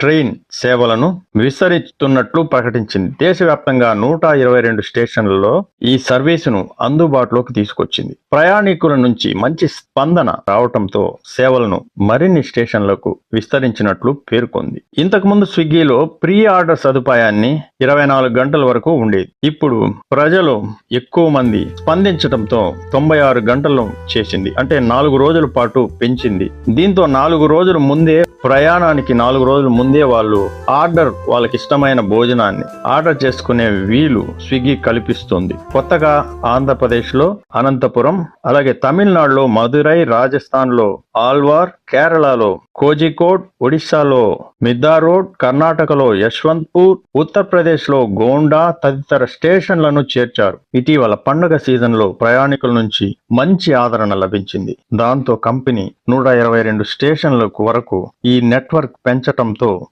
Train సేవలను విస్తరిస్తున్నట్లు ప్రకటించింది. దేశవ్యాప్తంగా నూట ఇరవై రెండు స్టేషన్లలో ఈ సర్వీసును అందుబాటులోకి తీసుకొచ్చింది. ప్రయాణికుల నుంచి మంచి స్పందన రావటంతో సేవలను మరిన్ని స్టేషన్లకు విస్తరించినట్లు పేర్కొంది. ఇంతకుముందు స్విగ్గీలో ప్రీ ఆర్డర్ సదుపాయాన్ని ఇరవై నాలుగు గంటల వరకు ఉండేది. ఇప్పుడు ప్రజలు ఎక్కువ మంది స్పందించడంతో తొంభై ఆరు గంటలు చేసింది. అంటే నాలుగు రోజుల పాటు పెంచింది. దీంతో నాలుగు రోజుల ముందే ప్రయాణానికి నాలుగు రోజుల ముందే వాళ్ళు ఆర్డర్ వాళ్ళకి ఇష్టమైన భోజనాన్ని ఆర్డర్ చేసుకునే వీలు స్విగ్గీ కల్పిస్తుంది. కొత్తగా ఆంధ్రప్రదేశ్లో అనంతపురం అలాగే తమిళనాడులో మదురై రాజస్థాన్లో ఆల్వార్ కేరళలో కోజికోడ్ ఒడిశాలో మిద్దారోడ్ కర్ణాటకలో యశ్వంత్పూర్ ఉత్తరప్రదేశ్లో గోండా తదితర స్టేషన్లను చేర్చారు. ఇటీవల పండుగ సీజన్లో ప్రయాణికుల నుంచి మంచి ఆదరణ లభించింది. దాంతో కంపెనీ నూట ఇరవై రెండు స్టేషన్లకు వరకు ఈ నెట్వర్క్ పెంచటంతో